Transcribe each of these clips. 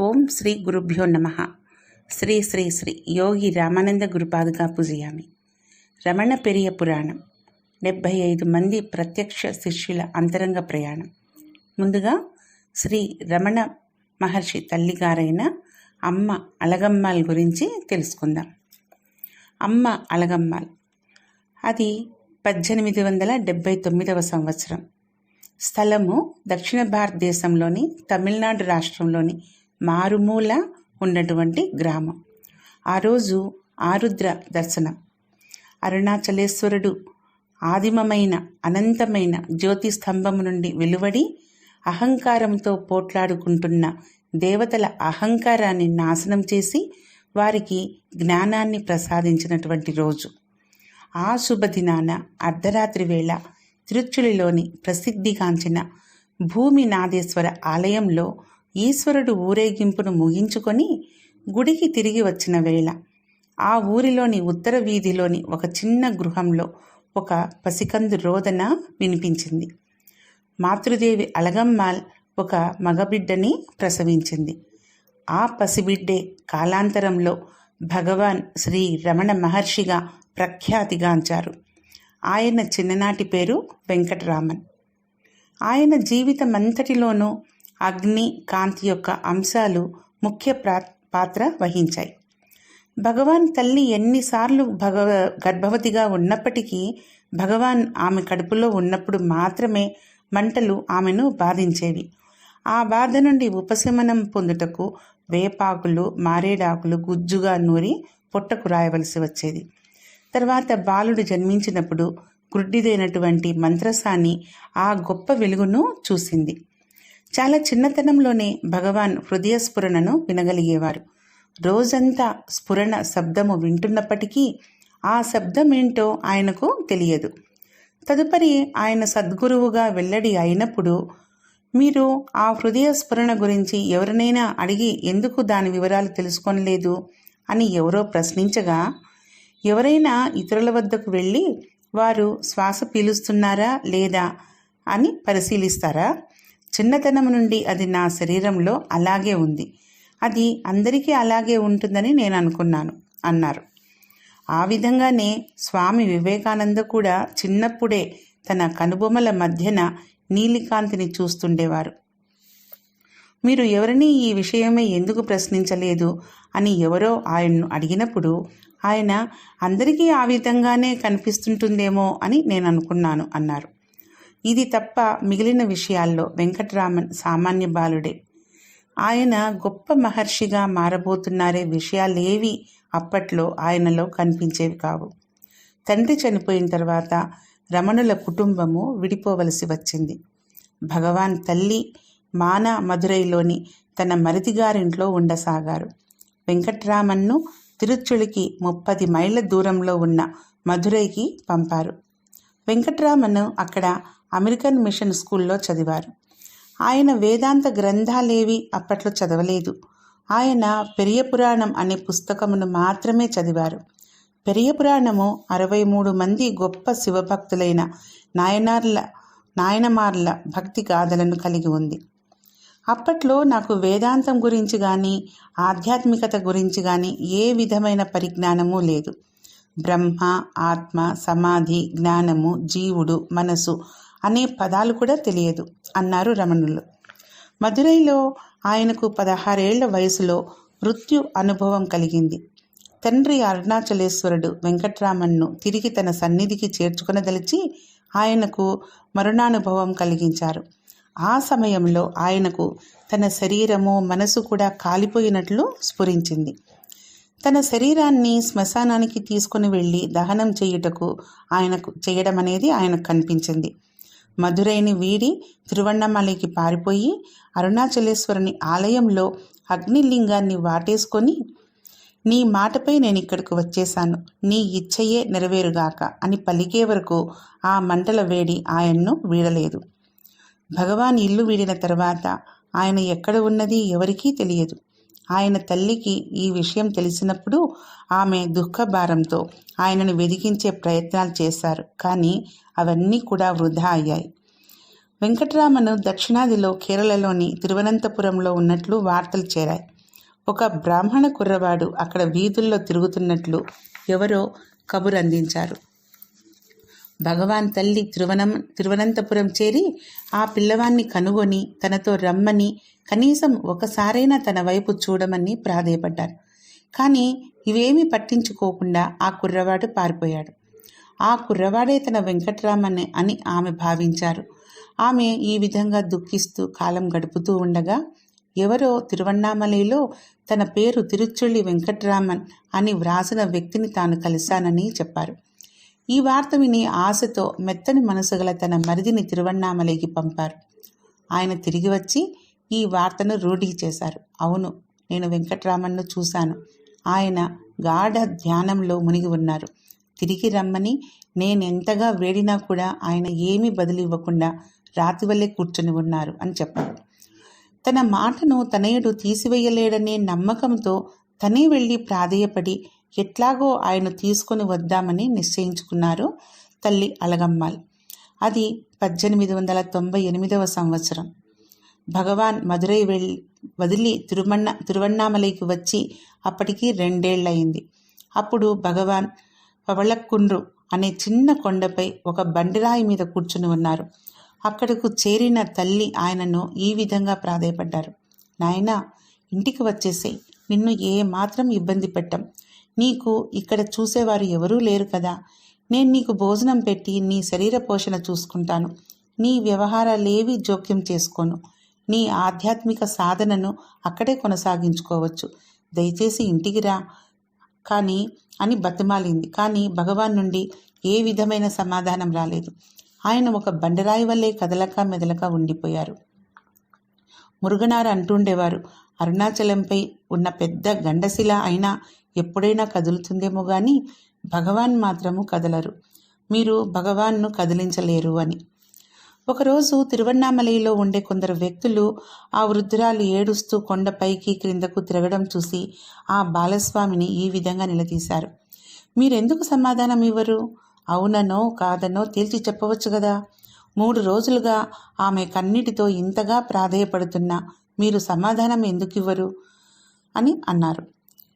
ఓం శ్రీ గురుభ్యో నమ. శ్రీ శ్రీ శ్రీ యోగి రామానంద గురుపాదుగా పూజయామి. రమణ పెరియ పురాణం. డెబ్భై ఐదు మంది ప్రత్యక్ష శిష్యుల అంతరంగ ప్రయాణం. ముందుగా శ్రీ రమణ మహర్షి తల్లిగారైన అమ్మ అలగమ్మాల్ గురించి తెలుసుకుందాం. అమ్మ అలగమ్మాల్. అది పద్దెనిమిది వందల డెబ్భై తొమ్మిదవ సంవత్సరం. స్థలము దక్షిణ భారతదేశంలోని తమిళనాడు రాష్ట్రంలోని మారుమూల ఉన్నటువంటి గ్రామం. ఆ రోజు ఆరుద్ర దర్శనం. అరుణాచలేశ్వరుడు ఆదిమమైన అనంతమైన జ్యోతి స్తంభము నుండి వెలువడి అహంకారంతో పోట్లాడుకుంటున్న దేవతల అహంకారాన్ని నాశనం చేసి వారికి జ్ఞానాన్ని ప్రసాదించినటువంటి రోజు. ఆ శుభదినాన అర్ధరాత్రి వేళ తిరుచులిలోని ప్రసిద్ధిగాంచిన భూమి నాదేశ్వర ఆలయంలో ఈశ్వరుడు ఊరేగింపును ముగించుకొని గుడికి తిరిగి వచ్చిన వేళ ఆ ఊరిలోని ఉత్తర వీధిలోని ఒక చిన్న గృహంలో ఒక పసికందు రోదన వినిపించింది. మాతృదేవి అలగమ్మాల్ ఒక మగబిడ్డని ప్రసవించింది. ఆ పసిబిడ్డే కాలాంతరంలో భగవాన్ శ్రీ రమణ మహర్షిగా ప్రఖ్యాతిగాంచారు. ఆయన చిన్ననాటి పేరు వెంకటరామన్. ఆయన జీవితమంతటిలోనూ అగ్ని కాంతి యొక్క అంశాలు ముఖ్య పాత్ర వహించాయి. భగవాన్ తల్లి ఎన్నిసార్లు భగవ గర్భవతిగా ఉన్నప్పటికీ భగవాన్ ఆమె కడుపులో ఉన్నప్పుడు మాత్రమే మంటలు ఆమెను బాధించేవి. ఆ బాధ నుండి ఉపశమనం పొందుటకు వేపాకులు మారేడాకులు గుజ్జుగా నూరి పొట్టకు రాయవలసి వచ్చేది. తర్వాత బాలుడు జన్మించినప్పుడు గుడ్డిదైనటువంటి మంత్రసాని ఆ గొప్ప వెలుగును చూసింది. చాలా చిన్నతనంలోనే భగవాన్ హృదయ స్ఫురణను వినగలిగేవారు. రోజంతా స్ఫురణ శబ్దము వింటున్నప్పటికీ ఆ శబ్దం ఏంటో ఆయనకు తెలియదు. తదుపరి ఆయన సద్గురువుగా వెల్లడి అయినప్పుడు మీరు ఆ హృదయ స్ఫురణ గురించి ఎవరినైనా అడిగి ఎందుకు దాని వివరాలు తెలుసుకోనలేదు అని ఎవరో ప్రశ్నించగా ఎవరైనా ఇతరుల వద్దకు వెళ్ళి వారు శ్వాస పీలుస్తున్నారా లేదా అని పరిశీలిస్తారా? చిన్నతనం నుండి అది నా శరీరంలో అలాగే ఉంది. అది అందరికీ అలాగే ఉంటుందని నేను అనుకున్నాను అన్నారు. ఆ విధంగానే స్వామి వివేకానంద కూడా చిన్నప్పుడే తన కనుబొమ్మల మధ్యన నీలికాంతిని చూస్తుండేవారు. మీరు ఎవరిని ఈ విషయమే ఎందుకు ప్రశ్నించలేదు? అని ఎవరో ఆయన్ను అడిగినప్పుడు ఆయన అందరికీ ఆ విధంగానే కనిపిస్తుంటుందేమో అని నేను అనుకున్నాను అన్నారు. ఇది తప్ప మిగిలిన విషయాల్లో వెంకటరామన్ సామాన్య బాలుడే. ఆయన గొప్ప మహర్షిగా మారబోతున్నారే విషయాలేవి అప్పట్లో ఆయనలో కనిపించేవి కావు. తండ్రి చనిపోయిన తర్వాత రమణుల కుటుంబము విడిపోవలసి వచ్చింది. భగవాన్ తల్లి మాన మధురైలోని తన మరిదిగారింట్లో ఉండసాగారు. వెంకట్రామన్ను తిరుచులికి ముప్పది మైళ్ళ దూరంలో ఉన్న మధురైకి పంపారు. వెంకట్రామన్ అక్కడ అమెరికన్ మిషన్ స్కూల్లో చదివారు. ఆయన వేదాంత గ్రంథాలేవి అప్పట్లో చదవలేదు. ఆయన పెరియ పురాణం అనే పుస్తకమును మాత్రమే చదివారు. పెరియ పురాణము అరవై మూడు మంది గొప్ప శివభక్తులైన నాయనార్ల నాయనమార్ల భక్తి గాథలను కలిగి ఉంది. అప్పట్లో నాకు వేదాంతం గురించి కానీ ఆధ్యాత్మికత గురించి కానీ ఏ విధమైన పరిజ్ఞానము లేదు. బ్రహ్మ ఆత్మ సమాధి జ్ఞానము జీవుడు మనసు అనే పదాలు కూడా తెలియదు అన్నారు రమణులు. మదురైలో ఆయనకు పదహారేళ్ళ వయసులో మృత్యు అనుభవం కలిగింది. తండ్రి అరుణాచలేశ్వరుడు వెంకట్రామన్ను తిరిగి తన సన్నిధికి చేర్చుకునదలిచి ఆయనకు మరణానుభవం కలిగించారు. ఆ సమయంలో ఆయనకు తన శరీరము మనసు కూడా కాలిపోయినట్లు స్ఫురించింది. తన శరీరాన్ని శ్మశానానికి తీసుకుని వెళ్ళి దహనం చేయుటకు ఆయనకు చేయడం అనేది ఆయనకు కనిపించింది. మధురైని వీడి తిరువన్నమలైకి పారిపోయి అరుణాచలేశ్వరుని ఆలయంలో అగ్నిలింగాన్ని వాటేసుకొని నీ మాటపై నేను ఇక్కడికి వచ్చేశాను. నీ ఇచ్చయే నెరవేరుగాక అని పలికే వరకు ఆ మంటల వేడి ఆయన్ను వీడలేదు. భగవాన్ ఇల్లు వీడిన తర్వాత ఆయన ఎక్కడ ఉన్నది ఎవరికీ తెలియదు. ఆయన తల్లికి ఈ విషయం తెలిసినప్పుడు ఆమె దుఃఖభారంతో ఆయనను వెదిగించే ప్రయత్నాలు చేశారు. కానీ అవన్నీ కూడా వృధా అయ్యాయి. వెంకటరామను దక్షిణాదిలో కేరళలోని తిరువనంతపురంలో ఉన్నట్లు వార్తలు చేరాయి. ఒక బ్రాహ్మణ కుర్రవాడు అక్కడ వీధుల్లో తిరుగుతున్నట్లు ఎవరో కబురు అందించారు భగవాన్ తల్లి తిరువనం తిరువనంతపురం చేరి ఆ పిల్లవాన్ని కనుగొని తనతో రమ్మని కనీసం ఒకసారైనా తన వైపు చూడమని ప్రాధేయపడ్డారు. కానీ ఇవేమీ పట్టించుకోకుండా ఆ కుర్రవాడు పారిపోయాడు. ఆ కుర్రవాడే తన వెంకట్రామన్ అని ఆమె భావించారు. ఆమె ఈ విధంగా దుఃఖిస్తూ కాలం గడుపుతూ ఉండగా ఎవరో తిరువన్నామలైలో తన పేరు తిరుచుళ్ళి వెంకట్రామన్ అని వ్రాసిన వ్యక్తిని తాను కలిశానని చెప్పారు. ఈ వార్త విని ఆశతో మెత్తని మనసు గల తన మరిదిని తిరువన్నామలేకి పంపారు. ఆయన తిరిగి వచ్చి ఈ వార్తను రూఢీ చేశారు. అవును నేను వెంకట్రామన్ను చూశాను. ఆయన గాఢ ధ్యానంలో మునిగి ఉన్నారు. తిరిగి రమ్మని నేనెంతగా వేడినా కూడా ఆయన ఏమీ బదులు ఇవ్వకుండా రాతి వల్లే కూర్చొని ఉన్నారు అని చెప్పారు. తన మాటను తనయుడు తీసివేయలేడనే నమ్మకంతో తనే వెళ్ళి ప్రాధేయపడి ఎట్లాగో ఆయన తీసుకొని వద్దామని నిశ్చయించుకున్నారు తల్లి అలగమ్మాల్. అది పద్దెనిమిది వందల తొంభై ఎనిమిదవ సంవత్సరం. భగవాన్ మదురై వెళ్ళి వదిలి తిరుమన్న తిరువన్నామలైకి వచ్చి అప్పటికి రెండేళ్ళయింది. అప్పుడు భగవాన్ పవళక్కుండ్రు అనే చిన్న కొండపై ఒక బండిరాయి మీద కూర్చుని ఉన్నారు. అక్కడకు చేరిన తల్లి ఆయనను ఈ విధంగా ప్రాధేయపడ్డారు. నాయనా ఇంటికి వచ్చేసే నిన్ను ఏ మాత్రం ఇబ్బంది పెట్టం. నీకు ఇక్కడ చూసేవారు ఎవరూ లేరు కదా. నేను నీకు భోజనం పెట్టి నీ శరీర పోషణ చూసుకుంటాను. నీ వ్యవహారాలేవి జోక్యం చేసుకోను. నీ ఆధ్యాత్మిక సాధనను అక్కడే కొనసాగించుకోవచ్చు. దయచేసి ఇంటికి రా. కానీ అని బతిమాలింది. కానీ భగవాన్ నుండి ఏ విధమైన సమాధానం రాలేదు. ఆయన ఒక బండరాయి వల్లే కదలక మెదలక ఉండిపోయారు. మురుగనారు అంటుండేవారు అరుణాచలంపై ఉన్న పెద్ద గండశిల అయినా ఎప్పుడైనా కదులుతుందేమో కానీ భగవాన్ మాత్రము కదలరు. మీరు భగవాన్ను కదిలించలేరు అని. ఒకరోజు తిరువన్నామలైలో ఉండే కొందరు వ్యక్తులు ఆ వృద్ధురాలు ఏడుస్తూ కొండపైకి క్రిందకు తిరగడం చూసి ఆ బాలస్వామిని ఈ విధంగా నిలదీశారు. మీరెందుకు సమాధానం ఇవ్వరు? అవుననో కాదనో తేల్చి చెప్పవచ్చు కదా మూడు రోజులుగా ఆమె కన్నిటితో ఇంతగా ప్రాధేయపడుతున్నా మీరు సమాధానం ఎందుకు ఇవ్వరు అని అన్నారు.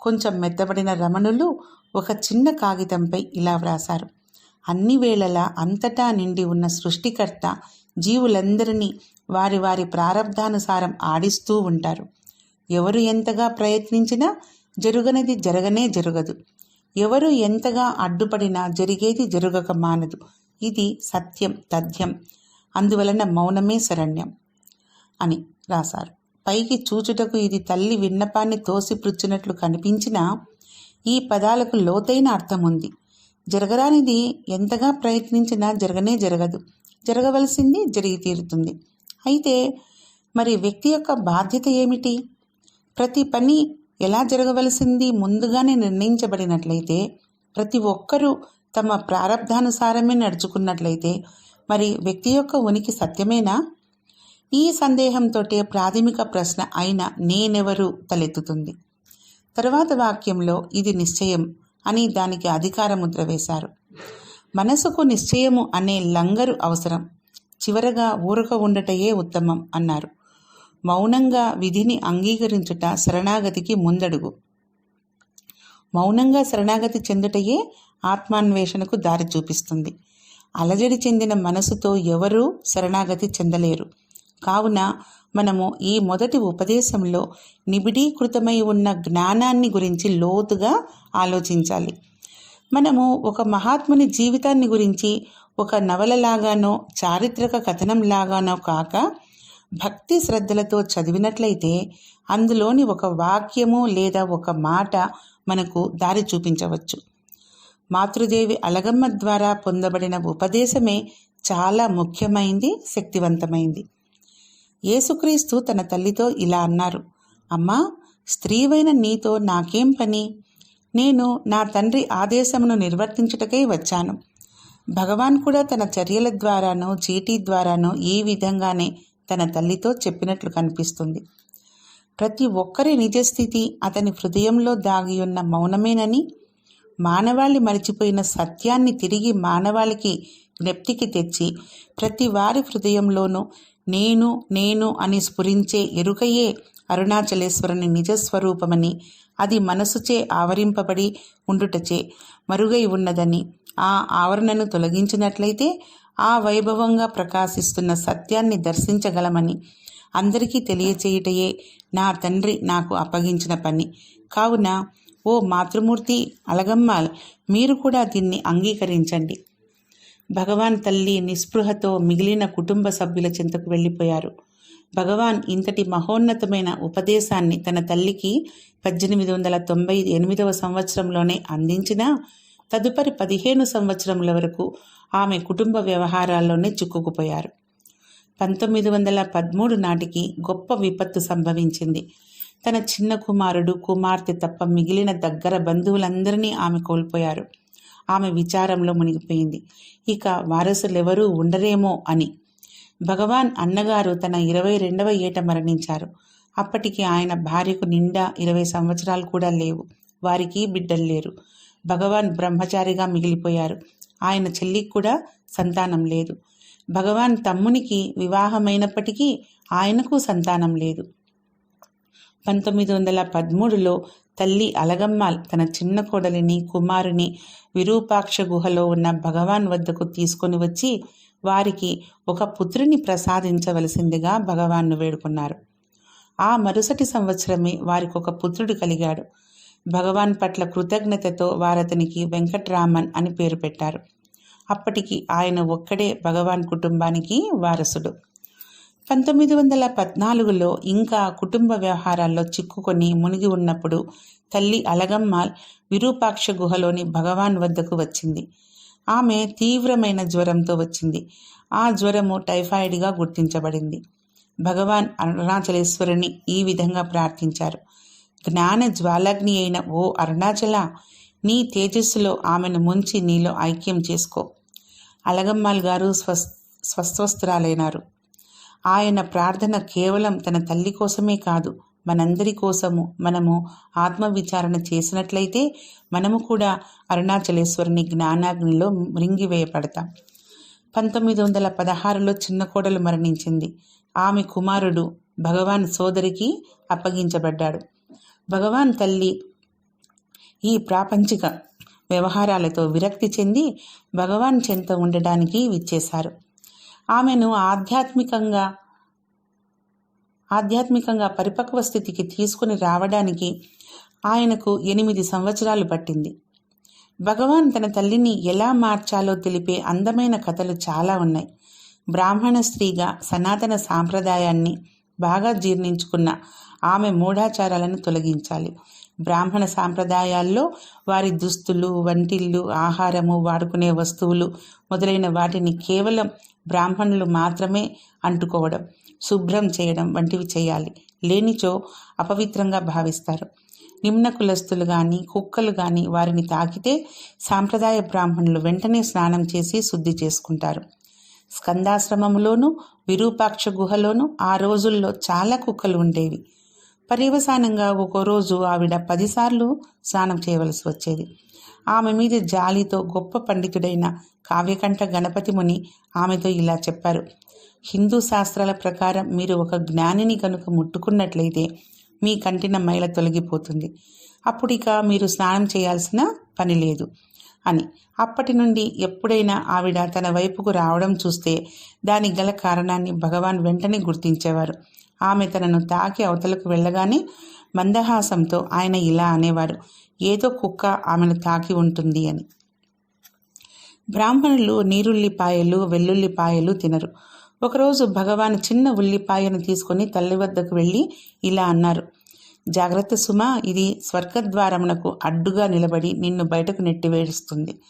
కొంచెం మెత్తబడిన రమణులు ఒక చిన్న కాగితంపై ఇలా వ్రాశారు. అన్ని వేళలా అంతటా నిండి ఉన్న సృష్టికర్త జీవులందరినీ వారి వారి ప్రారంధానుసారం ఆడిస్తూ ఉంటారు. ఎవరు ఎంతగా ప్రయత్నించినా జరుగనిది జరగనే జరగదు. ఎవరు ఎంతగా అడ్డుపడినా జరిగేది జరుగక మానదు. ఇది సత్యం తథ్యం. అందువలన మౌనమే శరణ్యం అని రాశారు. పైకి చూచుటకు ఇది తల్లి విన్నపాన్ని తోసిపుచ్చినట్లు కనిపించినా ఈ పదాలకు లోతైన అర్థం ఉంది జరగరానిది ఎంతగా ప్రయత్నించినా జరగనే జరగదు. జరగవలసింది జరిగి తీరుతుంది. అయితే మరి వ్యక్తి యొక్క బాధ్యత ఏమిటి? ప్రతి పని ఎలా జరగవలసింది ముందుగానే నిర్ణయించబడినట్లయితే ప్రతి ఒక్కరూ తమ ప్రారంధానుసారమే నడుచుకున్నట్లయితే మరి వ్యక్తి యొక్క ఉనికి సత్యమేనా? ఈ సందేహంతోటే ప్రాథమిక ప్రశ్న అయిన నేనెవరు తలెత్తుతుంది. తరువాత వాక్యంలో ఇది నిశ్చయం అని దానికి అధికార ముద్ర వేశారు. మనసుకు నిశ్చయము అనే లంగరు అవసరం. చివరగా ఊరక ఉండటయే ఉత్తమం అన్నారు. మౌనంగా విధిని అంగీకరించుట శరణాగతికి ముందడుగు. మౌనంగా శరణాగతి చెందుటయే ఆత్మాన్వేషణకు దారి చూపిస్తుంది. అలజడి చెందిన మనసుతో ఎవరూ శరణాగతి చెందలేరు. కావున మనము ఈ మొదటి ఉపదేశంలో నిబిడీకృతమై ఉన్న జ్ఞానాన్ని గురించి లోతుగా ఆలోచించాలి. మనము ఒక మహాత్ముని జీవితాన్ని గురించి ఒక నవలలాగానో చారిత్రక కథనంలాగానో కాక భక్తి శ్రద్ధలతో చదివినట్లయితే అందులోని ఒక వాక్యము లేదా ఒక మాట మనకు దారి చూపించవచ్చు. మాతృదేవి అలగమ్మ ద్వారా పొందబడిన ఉపదేశమే చాలా ముఖ్యమైంది శక్తివంతమైంది. యేసుక్రీస్తు తన తల్లితో ఇలా అన్నారు అమ్మా స్త్రీవైన నీతో నాకేం పని? నేను నా తండ్రి ఆదేశమును నిర్వర్తించుటకై వచ్చాను. భగవాన్ కూడా తన చర్యల ద్వారానో చీటీ ద్వారానో ఈ విధంగానే తన తల్లితో చెప్పినట్లు కనిపిస్తుంది. ప్రతి ఒక్కరి నిజస్థితి అతని హృదయంలో దాగి ఉన్న మౌనమేనని మానవాళి మరిచిపోయిన సత్యాన్ని తిరిగి మానవాళికి జ్ఞప్తికి తెచ్చి ప్రతి వారి హృదయంలోనూ నేను నేను అని స్ఫురించే ఎరుకయే అరుణాచలేశ్వరుని నిజస్వరూపమని. అది మనసుచే ఆవరింపబడి ఉండుటచే మరుగై ఉన్నదని. ఆ ఆవరణను తొలగించినట్లయితే ఆ వైభవంగా ప్రకాశిస్తున్న సత్యాన్ని దర్శించగలమని. అందరికీ తెలియచేయుటయే నా తండ్రి నాకు అప్పగించిన పని. కావున ఓ మాతృమూర్తి అలగమ్మాల్ మీరు కూడా దీన్ని అంగీకరించండి. భగవాన్ తల్లి నిస్పృహతో మిగిలిన కుటుంబ సభ్యుల చెంతకు వెళ్ళిపోయారు. భగవాన్ ఇంతటి మహోన్నతమైన ఉపదేశాన్ని తన తల్లికి పద్దెనిమిది వందల తొంభై ఎనిమిదవ సంవత్సరంలోనే అందించినా తదుపరి పదిహేను సంవత్సరముల వరకు ఆమె కుటుంబ వ్యవహారాల్లోనే చిక్కుకుపోయారు. పంతొమ్మిది వందల పదమూడు నాటికి గొప్ప విపత్తు సంభవించింది. తన చిన్న కుమారుడు కుమార్తె తప్ప మిగిలిన దగ్గర బంధువులందరినీ ఆమె కోల్పోయారు. ఆమె విచారంలో మునిగిపోయింది. ఇక వారసులెవరూ ఉండరేమో అని. భగవాన్ అన్నగారు తన ఇరవై రెండవ ఏట మరణించారు. అప్పటికి ఆయన భార్యకు నిండా ఇరవై సంవత్సరాలు కూడా లేవు. వారికి బిడ్డలు లేరు. భగవాన్ బ్రహ్మచారిగా మిగిలిపోయారు. ఆయన చెల్లికి కూడా సంతానం లేదు. భగవాన్ తమ్మునికి వివాహమైనప్పటికీ ఆయనకు సంతానం లేదు. పంతొమ్మిది వందల పదమూడులో తల్లి అలగమ్మాల్ తన చిన్న కోడలిని కుమారుని విరూపాక్ష గుహలో ఉన్న భగవాన్ వద్దకు తీసుకొని వచ్చి వారికి ఒక పుత్రుని ప్రసాదించవలసిందిగా భగవాన్ను వేడుకున్నారు. ఆ మరుసటి సంవత్సరమే వారికి ఒక పుత్రుడు కలిగాడు. భగవాన్ పట్ల కృతజ్ఞతతో వారతనికి వెంకట్రామన్ అని పేరు పెట్టారు. అప్పటికి ఆయన ఒక్కడే భగవాన్ కుటుంబానికి వారసుడు. పంతొమ్మిది వందల పద్నాలుగులో ఇంకా కుటుంబ వ్యవహారాల్లో చిక్కుకొని మునిగి ఉన్నప్పుడు తల్లి అలగమ్మాల్ విరూపాక్ష గుహలోని భగవాన్ వద్దకు వచ్చింది. ఆమె తీవ్రమైన జ్వరంతో వచ్చింది. ఆ జ్వరము టైఫాయిడ్గా గుర్తించబడింది. భగవాన్ అరుణాచలేశ్వరుని ఈ విధంగా ప్రార్థించారు. జ్ఞాన జ్వాలాగ్ని అయిన ఓ అరుణాచల నీ తేజస్సులో ఆమెను ముంచి నీలో ఐక్యం చేసుకో. అలగమ్మాల్ గారు స్వస్ స్వస్థవస్త్రాలైనారు ఆయన ప్రార్థన కేవలం తన తల్లి కోసమే కాదు మనందరి కోసము. మనము ఆత్మవిచారణ చేసినట్లయితే మనము కూడా అరుణాచలేశ్వరుని జ్ఞానాగ్నిలో మృంగివేయపడతాం పంతొమ్మిది వందల పదహారులో చిన్న కోడలు మరణించింది. ఆమె కుమారుడు భగవాన్ సోదరికి అప్పగించబడ్డాడు. భగవాన్ తల్లి ఈ ప్రాపంచిక వ్యవహారాలతో విరక్తి చెంది భగవాన్ చెంత ఉండడానికి విచ్చేశారు. ఆమెను ఆధ్యాత్మికంగా ఆధ్యాత్మికంగా పరిపక్వ స్థితికి తీసుకుని రావడానికి ఆయనకు ఎనిమిది సంవత్సరాలు పట్టింది. భగవాన్ తన తల్లిని ఎలా మార్చాలో తెలిపే అందమైన కథలు చాలా ఉన్నాయి. బ్రాహ్మణ స్త్రీగా సనాతన సాంప్రదాయాన్ని బాగా జీర్ణించుకున్న ఆమె మూఢాచారాలను తొలగించాలి. బ్రాహ్మణ సాంప్రదాయాల్లో వారి దుస్తులు వంటిళ్ళు ఆహారము వాడుకునే వస్తువులు మొదలైన వాటిని కేవలం బ్రాహ్మణులు మాత్రమే అంటుకోవడం శుభ్రం చేయడం వంటివి చేయాలి. లేనిచో అపవిత్రంగా భావిస్తారు. నిమ్న కులస్తులు కానీ కుక్కలు కానీ వారిని తాకితే సాంప్రదాయ బ్రాహ్మణులు వెంటనే స్నానం చేసి శుద్ధి చేసుకుంటారు. స్కందాశ్రమంలోనూ విరూపాక్ష గుహలోనూ ఆ రోజుల్లో చాలా కుక్కలు ఉండేవి. పర్యవసానంగా ఒక్కో రోజు ఆవిడ పదిసార్లు స్నానం చేయవలసి వచ్చేది. ఆమె మీద జాలితో గొప్ప పండితుడైన కావ్యకంఠ గణపతి ముని ఆమెతో ఇలా చెప్పారు. హిందూ శాస్త్రాల ప్రకారం మీరు ఒక జ్ఞానిని కనుక ముట్టుకున్నట్లయితే మీ కంటిన మైల తొలగిపోతుంది. అప్పుడు ఇక మీరు స్నానం చేయాల్సిన పని లేదు అని. అప్పటి నుండి ఎప్పుడైనా ఆవిడ తన వైపుకు రావడం చూస్తే దానికి గల కారణాన్ని భగవాన్ వెంటనే గుర్తించేవారు. ఆమె తనను తాకి అవతలకు వెళ్ళగానే మందహాసంతో ఆయన ఇలా అనేవారు. ఏదో కుక్క ఆమెను తాకి ఉంటుంది అని. బ్రాహ్మణులు నీరుల్లిపాయలు వెల్లుల్లిపాయలు తినరు. ఒకరోజు భగవాన్ చిన్న ఉల్లిపాయను తీసుకొని తల్లి వద్దకు వెళ్ళి ఇలా అన్నారు జాగ్రత్త సుమ ఇది స్వర్గద్వారమునకు అడ్డుగా నిలబడి నిన్ను బయటకు నెట్టివేడుస్తుంది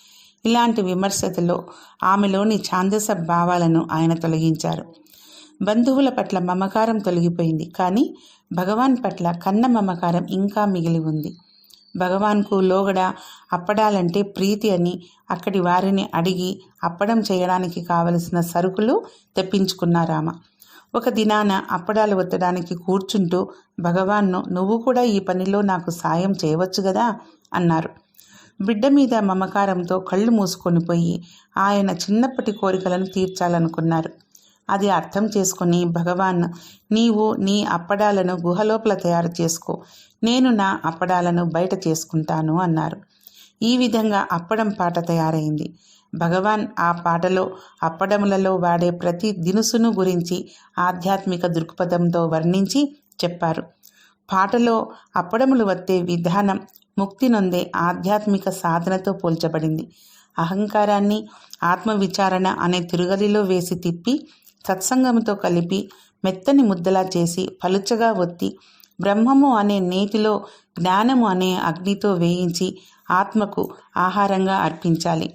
ఇలాంటి విమర్శతలో ఆమెలోని ఛాందస భావాలను ఆయన తొలగించారు. బంధువుల పట్ల మమకారం తొలగిపోయింది. కానీ భగవాన్ పట్ల కన్న మమకారం ఇంకా మిగిలి ఉంది. భగవాన్కు లోగడ అప్పడాలంటే ప్రీతి అని అక్కడి వారిని అడిగి అప్పడం చేయడానికి కావలసిన సరుకులు తెప్పించుకున్నారామ ఒక దినాన అప్పడాలు ఒత్తడానికి కూర్చుంటూ భగవాన్ను నువ్వు కూడా ఈ పనిలో నాకు సాయం చేయవచ్చు కదా అన్నారు. బిడ్డ మీద మమకారంతో కళ్ళు మూసుకొని పోయి ఆయన చిన్నప్పటి కోరికలను తీర్చాలనుకున్నారు. అది అర్థం చేసుకుని భగవాన్ నీవు నీ అప్పడాలను గుహలోపల తయారు చేసుకో. నేను నా అప్పడాలను బయట చేసుకుంటాను అన్నారు. ఈ విధంగా అప్పడం పాట తయారైంది. భగవాన్ ఆ పాటలో అప్పడములలో వాడే ప్రతి దినుసును గురించి ఆధ్యాత్మిక దృక్పథంతో వర్ణించి చెప్పారు. పాటలో అప్పడములు వత్తే విధానం ముక్తి నొందే ఆధ్యాత్మిక సాధనతో పోల్చబడింది. అహంకారాన్ని ఆత్మవిచారణ అనే తిరుగలిలో వేసి తిప్పి సత్సంగముతో కలిపి మెత్తని ముద్దలా చేసి పలుచగా ఒత్తి బ్రహ్మము అనే నేతిలో జ్ఞానము అనే అగ్నితో వేయించి ఆత్మకు ఆహారంగా అర్పించాలి.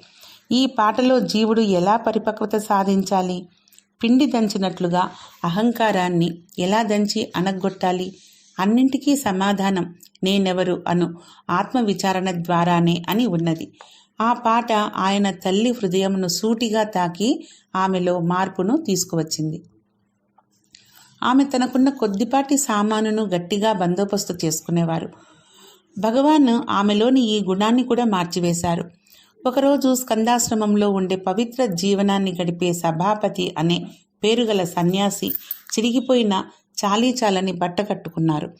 ఈ పాటలో జీవుడు ఎలా పరిపక్వత సాధించాలి? పిండి దంచినట్లుగా అహంకారాన్ని ఎలా దంచి అనగొట్టాలి అన్నింటికీ సమాధానం నేనెవరు అను ఆత్మవిచారణ ద్వారానే అని ఉన్నది. ఆ పాట ఆయన తల్లి హృదయమును సూటిగా తాకి ఆమెలో మార్పును తీసుకువచ్చింది. ఆమె తనకున్న కొద్దిపాటి సామానును గట్టిగా బందోబస్తు చేసుకునేవారు. భగవాన్ ఆమెలోని ఈ గుణాన్ని కూడా మార్చివేశారు. ఒకరోజు స్కందాశ్రమంలో ఉండే పవిత్ర జీవనాన్ని గడిపే సభాపతి అనే పేరుగల సన్యాసి చిరిగిపోయిన చాలీ చాలని బట్ట కట్టుకున్నారు.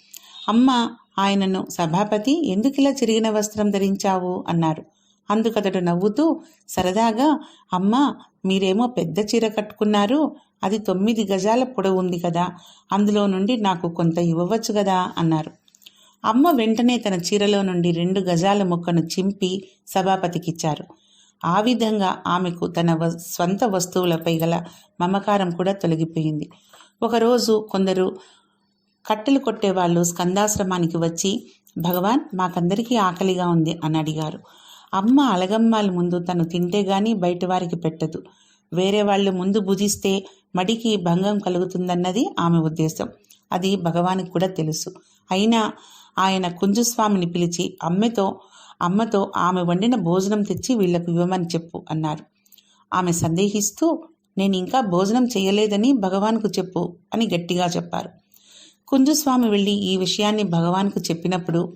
అమ్మ ఆయనను సభాపతి ఎందుకిలా చిరిగిన వస్త్రం ధరించావు? అన్నారు. అందుకతడు నవ్వుతూ సరదాగా అమ్మా మీరేమో పెద్ద చీర కట్టుకున్నారు. అది తొమ్మిది గజాల పొడవు ఉంది కదా అందులో నుండి నాకు కొంత ఇవ్వవచ్చు కదా అన్నారు. అమ్మ వెంటనే తన చీరలో నుండి రెండు గజాల ముక్కను చింపి సభాపతికిచ్చారు. ఆ విధంగా ఆమెకు తన వ స్వంత వస్తువులపై గల మమకారం కూడా తొలగిపోయింది. ఒకరోజు కొందరు కట్టెలు కొట్టేవాళ్ళు స్కందాశ్రమానికి వచ్చి భగవాన్ మాకందరికీ ఆకలిగా ఉంది అని అడిగారు. అమ్మ అలగమ్మాల ముందు తను తింటే గాని బయట వారికి పెట్టదు. వేరే వాళ్ళు ముందు భుజిస్తే మడికి భంగం కలుగుతుందన్నది ఆమె ఉద్దేశం. అది భగవానికి కూడా తెలుసు. అయినా ఆయన కుంజుస్వామిని పిలిచి అమ్మెతో అమ్మతో ఆమె వండిన భోజనం తెచ్చి వీళ్ళకు ఇవ్వమని చెప్పు అన్నారు. ఆమె సందేహిస్తూ నేను ఇంకా భోజనం చేయలేదని భగవాన్కు చెప్పు అని గట్టిగా చెప్పారు. కుంజుస్వామి వెళ్ళి ఈ విషయాన్ని భగవాన్కు చెప్పినప్పుడు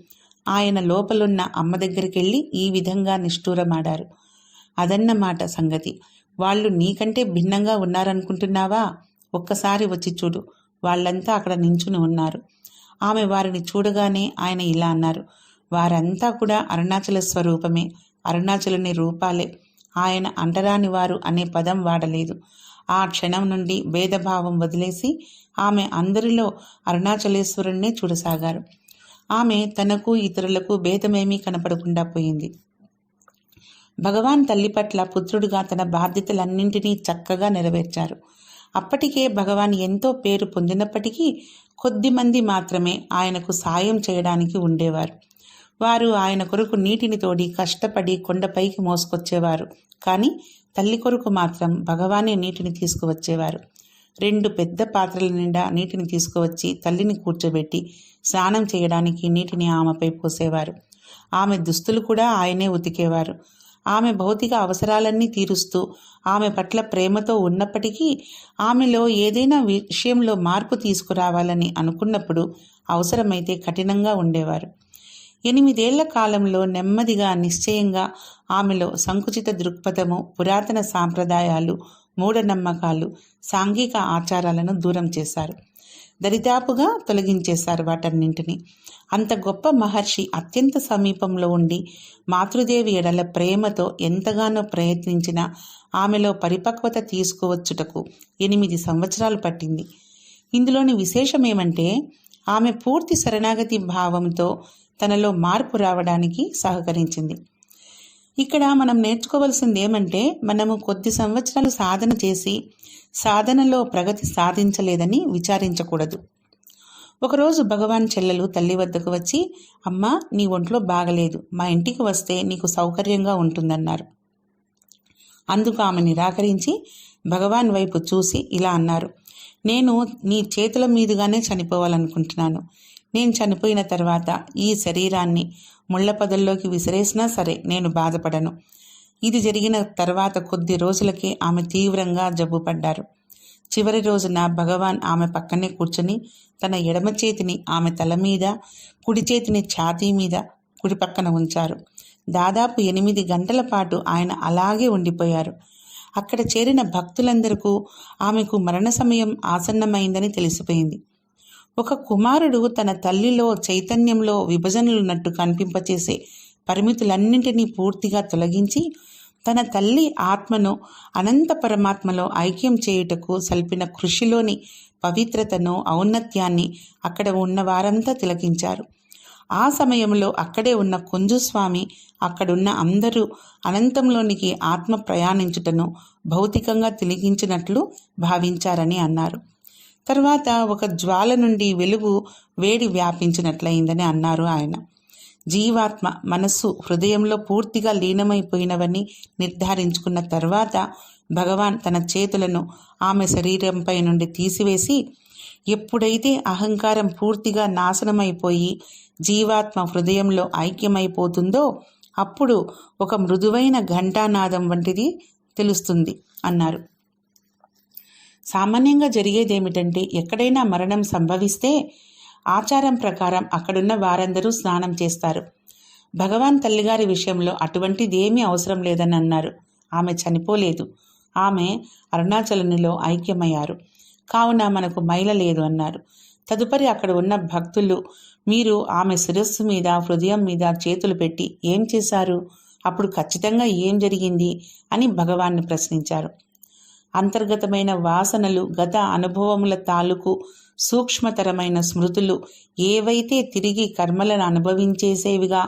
ఆయన లోపలున్న అమ్మ దగ్గరికి వెళ్ళి ఈ విధంగా నిష్ఠూరమాడారు. అదన్నమాట సంగతి. వాళ్ళు నీకంటే భిన్నంగా ఉన్నారనుకుంటున్నావా? ఒక్కసారి వచ్చి చూడు. వాళ్ళంతా అక్కడ నించుని ఉన్నారు. ఆమె వారిని చూడగానే ఆయన ఇలా అన్నారు. వారంతా కూడా అరుణాచల స్వరూపమే. అరుణాచలుని రూపాలే. ఆయన అంటరాని వారు అనే పదం వాడలేదు. ఆ క్షణం నుండి భేదభావం వదిలేసి ఆమె అందరిలో అరుణాచలేశ్వరుణ్ణే చూడసాగారు. ఆమె తనకు ఇతరులకు భేదమేమీ కనపడకుండా పోయింది. భగవాన్ తల్లి పట్ల పుత్రుడుగా తన బాధ్యతలన్నింటినీ చక్కగా నెరవేర్చారు. అప్పటికే భగవాన్ ఎంతో పేరు పొందినప్పటికీ కొద్దిమంది మాత్రమే ఆయనకు సాయం చేయడానికి ఉండేవారు. వారు ఆయన కొరకు నీటిని తోడి కష్టపడి కొండపైకి మోసుకొచ్చేవారు. కానీ తల్లి కొరకు మాత్రం భగవానే నీటిని తీసుకువచ్చేవారు. రెండు పెద్ద పాత్రల నిండా నీటిని తీసుకువచ్చి తల్లిని కూర్చోబెట్టి స్నానం చేయడానికి నీటిని ఆమెపై పోసేవారు. ఆమె దుస్తులు కూడా ఆయనే ఉతికేవారు. ఆమె భౌతిక అవసరాలన్నీ తీరుస్తూ ఆమె పట్ల ప్రేమతో ఉన్నప్పటికీ ఆమెలో ఏదైనా విషయంలో మార్పు తీసుకురావాలని అనుకున్నప్పుడు అవసరమైతే కఠినంగా ఉండేవారు. ఎనిమిదేళ్ళ కాలంలో నెమ్మదిగా నిశ్చయంగా ఆమెలో సంకుచిత దృక్పథము పురాతన సాంప్రదాయాలు మూఢనమ్మకాలు సాంఘిక ఆచారాలను దూరం చేశారు. దరిదాపుగా తొలగించేశారు వాటన్నింటినీ. అంత గొప్ప మహర్షి అత్యంత సమీపంలో ఉండి మాతృదేవి ఎడల ప్రేమతో ఎంతగానో ప్రయత్నించిన ఆమెలో పరిపక్వత తీసుకువచ్చుటకు ఎనిమిది సంవత్సరాలు పట్టింది. ఇందులోని విశేషమేమంటే ఆమె పూర్తి శరణాగతి భావంతో తనలో మార్పు రావడానికి సహకరించింది. ఇక్కడ మనం నేర్చుకోవాల్సింది ఏమంటే మనము కొద్ది సంవత్సరాలు సాధన చేసి సాధనలో ప్రగతి సాధించలేదని విచారించకూడదు. ఒకరోజు భగవాన్ చెల్లెలు తల్లి వద్దకు వచ్చి అమ్మ నీ ఒంట్లో బాగలేదు. మా ఇంటికి వస్తే నీకు సౌకర్యంగా ఉంటుందన్నారు. అందుకు ఆమె నిరాకరించి భగవాన్ వైపు చూసి ఇలా అన్నారు నేను నీ చేతుల మీదుగానే చనిపోవాలనుకుంటున్నాను. నేను చనిపోయిన తర్వాత ఈ శరీరాన్ని ముళ్ళ పదల్లోకి విసిరేసినా సరే నేను బాధపడను. ఇది జరిగిన తర్వాత కొద్ది రోజులకే ఆమె తీవ్రంగా జబ్బుపడ్డారు. చివరి రోజున భగవాన్ ఆమె పక్కనే కూర్చుని తన ఎడమ చేతిని ఆమె తల మీద కుడి చేతిని ఛాతీ మీద కుడి పక్కన ఉంచారు. దాదాపు ఎనిమిది గంటల పాటు ఆయన అలాగే ఉండిపోయారు. అక్కడ చేరిన భక్తులందరకు ఆమెకు మరణ సమయం ఆసన్నమైందని తెలిసిపోయింది. ఒక కుమారుడు తన తల్లిలో చైతన్యంలో విభజనలున్నట్టు కనిపింపచేసే పరిమితులన్నింటినీ పూర్తిగా తొలగించి తన తల్లి ఆత్మను అనంత పరమాత్మలో ఐక్యం చేయుటకు సల్పిన కృషిలోని పవిత్రతను ఔన్నత్యాన్ని అక్కడ ఉన్న వారంతా తిలకించారు. ఆ సమయంలో అక్కడే ఉన్న కుంజుస్వామి అక్కడున్న అందరూ అనంతంలోనికి ఆత్మ ప్రయాణించుటను భౌతికంగా తిలిగించినట్లు భావించారని అన్నారు. తర్వాత ఒక జ్వాల నుండి వెలుగు వేడి వ్యాపించినట్లయిందని అన్నారు ఆయన. జీవాత్మ మనస్సు హృదయంలో పూర్తిగా లీనమైపోయినవని నిర్ధారించుకున్న తర్వాత భగవాన్ తన చేతులను ఆమె శరీరంపై నుండి తీసివేసి ఎప్పుడైతే అహంకారం పూర్తిగా నాశనమైపోయి జీవాత్మ హృదయంలో ఐక్యమైపోతుందో అప్పుడు ఒక మృదువైన ఘంటానాదం వంటిది తెలుస్తుంది అన్నారు. సామాన్యంగా జరిగేది ఏమిటంటే ఎక్కడైనా మరణం సంభవిస్తే ఆచారం ప్రకారం అక్కడున్న వారందరూ స్నానం చేస్తారు. భగవాన్ తల్లిగారి విషయంలో అటువంటిదేమీ అవసరం లేదని అన్నారు. ఆమె చనిపోలేదు. ఆమె అరుణాచలునిలో ఐక్యమయ్యారు. కావున మనకు మైల లేదు అన్నారు. తదుపరి అక్కడ ఉన్న భక్తులు మీరు ఆమె శిరస్సు మీద హృదయం మీద చేతులు పెట్టి ఏం చేశారు? అప్పుడు ఖచ్చితంగా ఏం జరిగింది? అని భగవాన్ని ప్రశ్నించారు. అంతర్గతమైన వాసనలు గత అనుభవముల తాలూకు సూక్ష్మతరమైన స్మృతులు ఏవైతే తిరిగి కర్మలను అనుభవించేసేవిగా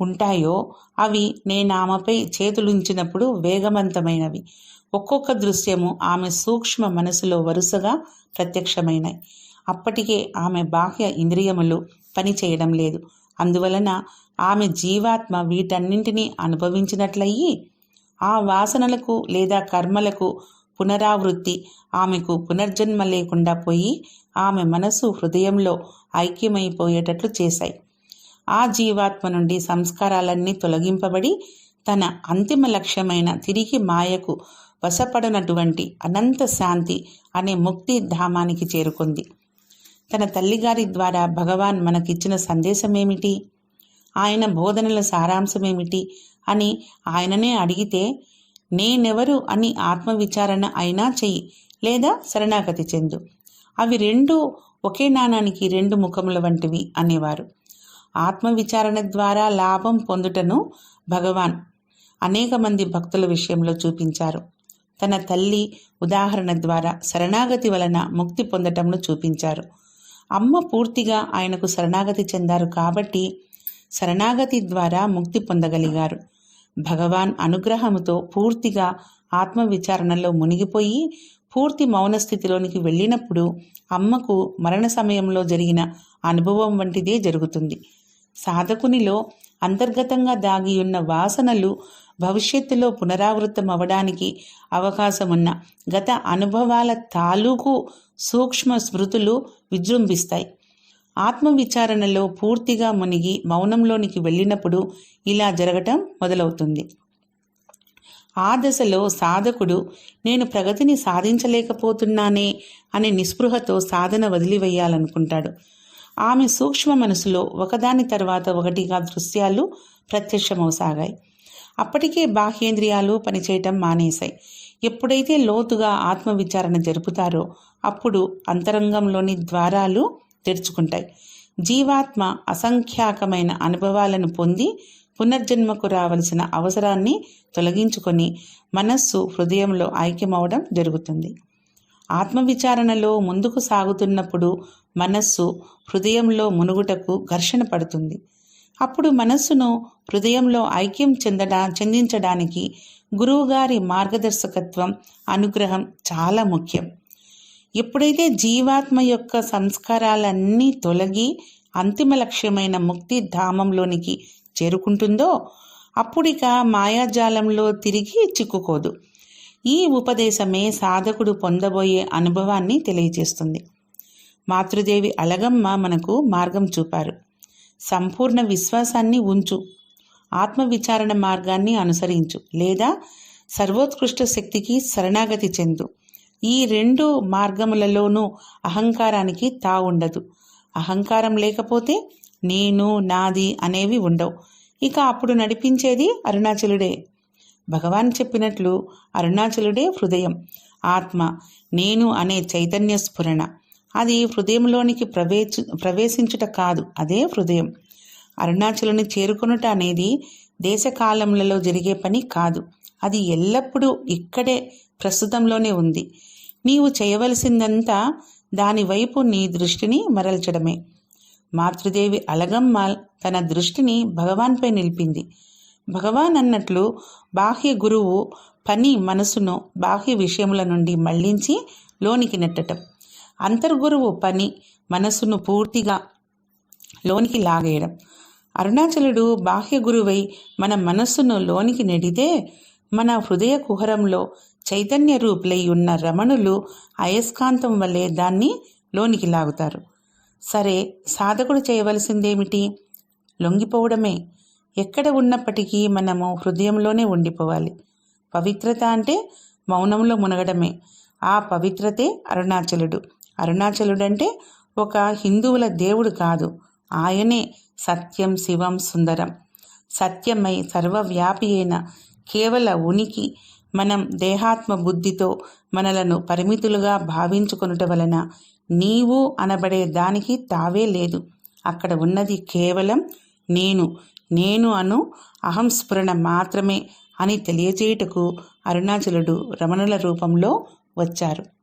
ఉంటాయో అవి నేను ఆమెపై చేతులుంచినప్పుడు వేగవంతమైనవి. ఒక్కొక్క దృశ్యము ఆమె సూక్ష్మ మనసులో వరుసగా ప్రత్యక్షమైనాయి అప్పటికే ఆమె బాహ్య ఇంద్రియములు పనిచేయడం లేదు. అందువలన ఆమె జీవాత్మ వీటన్నింటినీ అనుభవించినట్లయి ఆ వాసనలకు లేదా కర్మలకు పునరావృత్తి. ఆమెకు పునర్జన్మ లేకుండా పోయి ఆమె మనసు హృదయంలో ఐక్యమైపోయేటట్లు చేశాయి. ఆ జీవాత్మ నుండి సంస్కారాలన్నీ తొలగింపబడి తన అంతిమ లక్ష్యమైన తిరిగి మాయకు వశపడనటువంటి అనంత శాంతి అనే ముక్తి ధామానికి చేరుకుంది. తన తల్లిగారి ద్వారా భగవాన్ మనకిచ్చిన సందేశం ఏమిటి ఆయన బోధనల సారాంశమేమిటి? అని ఆయననే అడిగితే నేనెవరు అని ఆత్మవిచారణ అయినా చెయ్యి లేదా శరణాగతి చెందు. అవి రెండు ఒకే నాణానికి రెండు ముఖముల వంటివి అనేవారు. ఆత్మవిచారణ ద్వారా లాభం పొందుటను భగవాన్ అనేక మంది భక్తుల విషయంలో చూపించారు. తన తల్లి ఉదాహరణ ద్వారా శరణాగతి వలన ముక్తి పొందటంను చూపించారు. అమ్మ పూర్తిగా ఆయనకు శరణాగతి చెందారు కాబట్టి శరణాగతి ద్వారా ముక్తి పొందగలిగారు. భగవాన్ అనుగ్రహముతో పూర్తిగా ఆత్మవిచారణలో మునిగిపోయి పూర్తి మౌన స్థితిలోనికి వెళ్ళినప్పుడు అమ్మకు మరణ సమయంలో జరిగిన అనుభవం వంటిదే జరుగుతుంది. సాధకునిలో అంతర్గతంగా దాగియున్న వాసనలు భవిష్యత్తులో పునరావృతం అవ్వడానికి అవకాశమున్న గత అనుభవాల తాలూకు సూక్ష్మ స్మృతులు విజృంభిస్తాయి. ఆత్మవిచారణలో పూర్తిగా మునిగి మౌనంలోనికి వెళ్ళినప్పుడు ఇలా జరగటం మొదలవుతుంది. ఆ దశలో సాధకుడు నేను ప్రగతిని సాధించలేకపోతున్నానే అనే నిస్పృహతో సాధన వదిలివేయాలనుకుంటాడు. ఆమె సూక్ష్మ మనసులో ఒకదాని తర్వాత ఒకటిగా దృశ్యాలు ప్రత్యక్షమవసాగాయి. అప్పటికే బాహ్యేంద్రియాలు పనిచేయటం మానేశాయి. ఎప్పుడైతే లోతుగా ఆత్మవిచారణ జరుపుతారో అప్పుడు అంతరంగంలోని ద్వారాలు తెరుచుకుంటాయి. జీవాత్మ అసంఖ్యాకమైన అనుభవాలను పొంది పునర్జన్మకు రావలసిన అవసరాన్ని తొలగించుకొని మనస్సు హృదయంలో ఐక్యమవడం జరుగుతుంది. ఆత్మవిచారణలో ముందుకు సాగుతున్నప్పుడు మనస్సు హృదయంలో మునుగుటకు ఘర్షణ పడుతుంది. అప్పుడు మనస్సును హృదయంలో ఐక్యం చెందడా చెందించడానికి గురువుగారి మార్గదర్శకత్వం అనుగ్రహం చాలా ముఖ్యం. ఎప్పుడైతే జీవాత్మ యొక్క సంస్కారాలన్నీ తొలగి అంతిమ లక్ష్యమైన ముక్తి ధామంలోనికి చేరుకుంటుందో అప్పుడిక మాయాజాలంలో తిరిగి చిక్కుకోదు. ఈ ఉపదేశమే సాధకుడు పొందబోయే అనుభవాన్ని తెలియజేస్తుంది. మాతృదేవి అలగమ్మ మనకు మార్గం చూపారు. సంపూర్ణ విశ్వాసాన్ని ఉంచు. ఆత్మవిచారణ మార్గాన్ని అనుసరించు. లేదా సర్వోత్కృష్ట శక్తికి శరణాగతి చెందు. ఈ రెండు మార్గములలోనూ అహంకారానికి తా ఉండదు అహంకారం లేకపోతే నేను నాది అనేవి ఉండవు. ఇక అప్పుడు నడిపించేది అరుణాచలుడే. భగవాన్ చెప్పినట్లు అరుణాచలుడే హృదయం ఆత్మ నేను అనే చైతన్య స్ఫురణ. అది హృదయంలోనికి ప్రవేశ ప్రవేశించుట కాదు అదే హృదయం. అరుణాచలుని చేరుకొనుట అనేది దేశకాలములలో జరిగే పని కాదు. అది ఎల్లప్పుడూ ఇక్కడే ప్రస్తుతంలోనే ఉంది. నీవు చేయవలసిందంతా దానివైపు నీ దృష్టిని మరల్చడమే. మాతృదేవి అలగమ్మ తన దృష్టిని భగవాన్పై నిలిపింది. భగవాన్ అన్నట్లు బాహ్య గురువు పని మనసును బాహ్య విషయముల నుండి మళ్ళించి లోనికి నెట్టటం. అంతర్గురువు పని మనసును పూర్తిగా లోనికి లాగేయడం. అరుణాచలుడు బాహ్య గురువై మన మనస్సును లోనికి నెడితే మన హృదయ కుహరంలో చైతన్య రూపులై ఉన్న రమణులు అయస్కాంతం వల్లే దాన్ని లోనికి లాగుతారు. సరే సాధకుడు చేయవలసిందేమిటి? లొంగిపోవడమే. ఎక్కడ ఉన్నప్పటికీ మనము హృదయంలోనే ఉండిపోవాలి. పవిత్రత అంటే మౌనంలో మునగడమే. ఆ పవిత్రతే అరుణాచలుడు. అరుణాచలుడంటే ఒక హిందువుల దేవుడు కాదు. ఆయనే సత్యం శివం సుందరం. సత్యమై సర్వవ్యాపి అయిన కేవల ఉనికి మనం దేహాత్మ బుద్ధితో మనలను పరిమితులుగా భావించుకొనుట వలన నీవు అనబడే దానికి తావే లేదు. అక్కడ ఉన్నది కేవలం నేను నేను అను అహంస్ఫురణ మాత్రమే అని తెలియజేయుటకు అరుణాచలుడు రమణుల రూపంలో వచ్చారు.